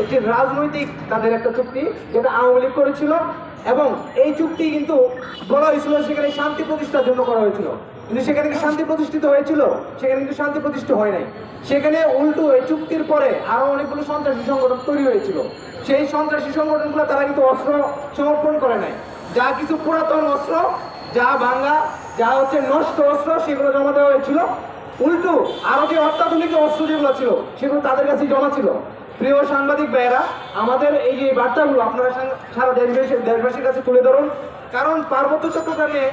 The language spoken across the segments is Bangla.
একটি রাজনৈতিক তাদের একটা চুক্তি যেটা আওয়ামী লীগ করেছিল এবং এই চুক্তি কিন্তু বলা হয়েছিল সেখানে শান্তি প্রতিষ্ঠার জন্য করা হয়েছিল। কিন্তু সেখানে কি শান্তি প্রতিষ্ঠিত হয়েছিল? সেখানে কিন্তু শান্তি প্রতিষ্ঠিত হয় নাই। সেখানে উল্টো এই চুক্তির পরে আরও অনেকগুলো সন্ত্রাসী সংগঠন তৈরি হয়েছিল। সেই সন্ত্রাসী সংগঠনগুলো তারা কিন্তু অস্ত্র সমর্পণ করে নাই। যা কিছু পুরাতন অস্ত্র, যা ভাঙ্গা, যা হচ্ছে নষ্ট অস্ত্র, সেগুলো জমা দেওয়া হয়েছিল। উল্টো আরও যে অত্যাধুনিক অস্ত্র যেগুলো ছিল, সেগুলো তাদের কাছে জমা ছিল। প্রিয় সাংবাদিক ভাইয়েরা, আমাদের এই যে বার্তাগুলো আপনারা সারা দেশবাসী দেশবাসীর কাছে তুলে ধরুন, কারণ পার্বত্য চট্টগ্রামে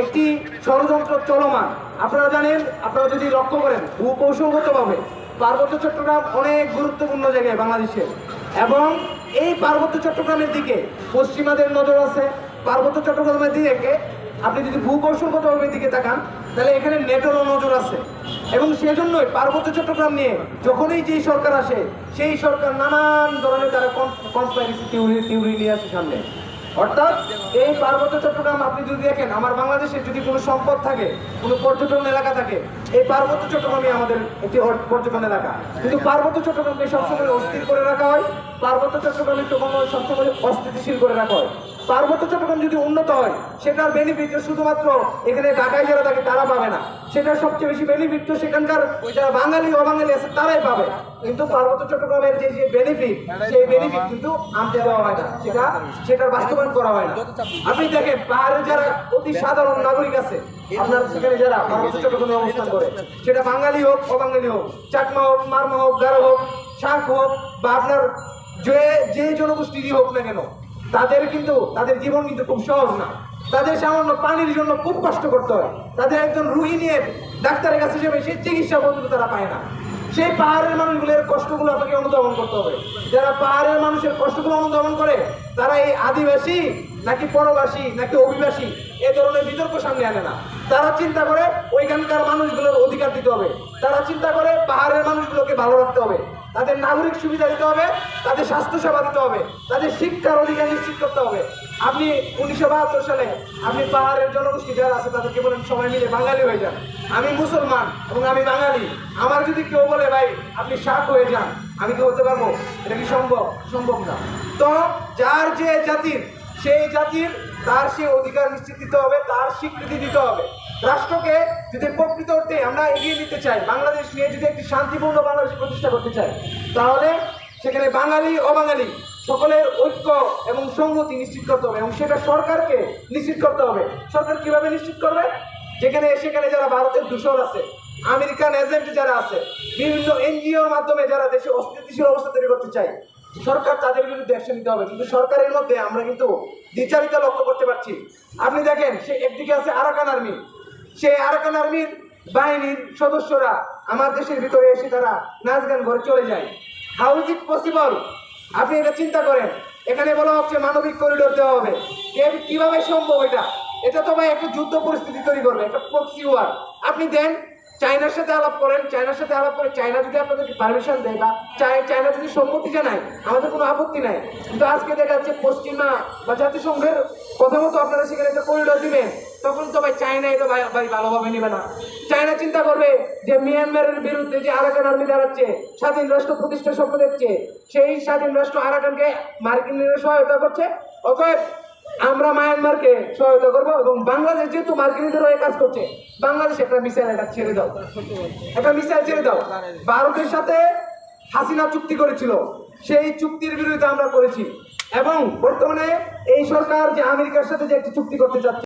একটি ষড়যন্ত্র চলমান। আপনারা জানেন, আপনারা যদি লক্ষ্য করেন, ভূকৌশলগতভাবে পার্বত্য চট্টগ্রাম অনেক গুরুত্বপূর্ণ জায়গায় বাংলাদেশের এবং এই পার্বত্য চট্টগ্রামের দিকে পশ্চিমাদের নজর আছে। পার্বত্য চট্টগ্রামের দিকে আপনি যদি ভূকৌশলগতভাবে দিকে তাকান, তাহলে এখানে নেটেরও নজর আছে। এবং সেজন্যই পার্বত্য চট্টগ্রাম নিয়ে যখনই যেই সরকার আসে, সেই সরকার নানান ধরনের তারা কনস্পাইরেসি থিওরি থিওরি নিয়ে আসে সামনে। অর্থাৎ এই পার্বত্য চট্টগ্রাম আপনি যদি দেখেন, আমার বাংলাদেশে যদি কোনো সম্পদ থাকে, কোনো পর্যটন এলাকা থাকে, এই পার্বত্য চট্টগ্রামই আমাদের একটি পর্যটন এলাকা। কিন্তু পার্বত্য চট্টগ্রামকে সবসময় অস্থির করে রাখা হয়। পার্বত্য চট্টগ্রামকে সবসময় সবসময় অস্থিতিশীল করে রাখা হয়। পার্বত্য চট্টগ্রাম যদি উন্নত হয়, সেটার বেনিফিট শুধুমাত্র এখানে ঢাকায় যারা থাকে, তারা পাবে না। সেটার সবচেয়ে বেশি বেনিফিট তো সেখানকার যারা বাঙালি, অবাঙালি আছে, তারাই পাবে। কিন্তু পার্বত্য চট্টগ্রামের যে যে বেনিফিট সেই বেনিফিট কিন্তু আনতে দেওয়া হয় না। সেটা, সেটার বাস্তবায়ন করা হয় না। আপনি দেখেন, পাহাড়ে যারা অতি সাধারণ নাগরিক আছে, আপনার সেখানে যারা পার্বত্য চট্টগ্রামে অবস্থান করে, সেটা বাঙালি হোক, অবাঙালি হোক, চাকমা হোক, মারমা হোক, গারো হোক, শাক হোক, বা আপনার যে যে জনগোষ্ঠীরই হোক না কেন তাদের কিন্তু, তাদের জীবন কিন্তু খুব সহজ না। তাদের সামান্য পানির জন্য খুব কষ্ট করতে হয়। তাদের একজন রুগী নিয়ে ডাক্তারের কাছে যাবে, সেই চিকিৎসা পর্যন্ত তারা পায় না। সেই পাহাড়ের মানুষগুলোর কষ্টগুলো আপনাকে অনুধাবন করতে হবে। যারা পাহাড়ের মানুষের কষ্টগুলো অনুধাবন করে, তারা এই আদিবাসী নাকি পরবাসী নাকি অভিবাসী, এ ধরনের বিতর্ক সামনে আনে না। তারা চিন্তা করে ওইখানকার মানুষগুলোর অধিকার দিতে হবে। তারা চিন্তা করে পাহাড়ের মানুষগুলোকে ভালো রাখতে হবে। তাদের নাগরিক সুবিধা দিতে হবে, তাদের স্বাস্থ্য সেবা দিতে হবে, তাদের শিক্ষার অধিকার নিশ্চিত করতে হবে। আপনি উনিশশো বাহাত্তর সালে আপনি পাহাড়ের জনগোষ্ঠী যারা আছে, তাদেরকে বলেন সবাই মিলে বাঙালি হয়ে যান। আমি মুসলমান এবং আমি বাঙালি। আমার যদি কেউ বলে, ভাই, আপনি শাক হয়ে যান, আমি কি হতে পারব? এটা কি সম্ভব? সম্ভব না। তো যার যে জাতির সেই জাতির, তার সে অধিকার নিশ্চিত দিতে হবে, তার স্বীকৃতি দিতে হবে। রাষ্ট্রকে যদি প্রকৃত অর্থে আমরা এগিয়ে নিতে চাই, বাংলাদেশ নিয়ে যদি একটি শান্তিপূর্ণ বাংলাদেশ প্রতিষ্ঠা করতে চাই, তাহলে সেখানে বাঙালি, অবাঙালি সকলের ঐক্য এবং সংহতি নিশ্চিত করতে হবে এবং সেটা সরকারকে নিশ্চিত করতে হবে। সরকার কীভাবে নিশ্চিত করবে? যেখানে, সেখানে যারা ভারতের দূষণ আছে, আমেরিকান এজেন্ট যারা আছে, বিভিন্ন এনজিওর মাধ্যমে যারা দেশে অস্থিতিশীল অবস্থা তৈরি করতে চায় সরকার তাদের বিরুদ্ধে অ্যাকশন নিতে হবে। কিন্তু সরকারের মধ্যে আমরা কিন্তু দ্বিচারিতা লক্ষ্য করতে পারছি। আপনি দেখেন, সে একদিকে আছে আরাকান আর্মি। সেই আরাকান আর্মির বাহিনীর সদস্যরা আমার দেশের ভিতরে এসে তারা নাচ গান ঘরে চলে যায়। হাউ ইজ ইট পসিবল আপনি এটা চিন্তা করেন। এখানে বলা হচ্ছে মানবিক করিডোর দেওয়া হবে। কীভাবে সম্ভব এটা? এটা তো ভাই একটা যুদ্ধ পরিস্থিতি তৈরি করবে, একটা প্রক্সি ওয়ার আপনি দেন চায়নার সাথে আলাপ করেন, চায়নার সাথে আলাপ করে চায়না যদি আপনাদেরকে পারমিশন দেয় বা চায়- চায়না যদি সম্মতি জানায়, আমাদের কোনো আপত্তি নাই। কিন্তু আজকে দেখা যাচ্ছে পশ্চিমা বা জাতিসংঘের প্রথমত আপনারা সেখানে একটা করিডোর দিবেন, তখন তো ভাই চায়না এটা ভাই ভালোভাবে নেবে না। চায়না চিন্তা করবে যে মিয়ানমারের বিরুদ্ধে যে আরাকান আর্মি দাঁড়াচ্ছে, স্বাধীন রাষ্ট্র প্রতিষ্ঠার স্বপ্ন দেখছে, সেই স্বাধীন রাষ্ট্র আরাকানকে মার্কিনের সহায়তা করছে, অতএব আমরা মায়ানমারকে সহায়তা করব এবং বাংলাদেশ যেহেতু মার্কিনীদের হয়ে কাজ করছে, বাংলাদেশ একটা মিসাইল এটা ছেড়ে দাও। একটা মিসাইল ছেড়ে দাও। ভারতের সাথে হাসিনা চুক্তি করেছিল, সেই চুক্তির বিরুদ্ধে আমরা করেছি। এবং বর্তমানে এই সরকার যে আমেরিকার সাথে যে একটি চুক্তি করতে চাচ্ছে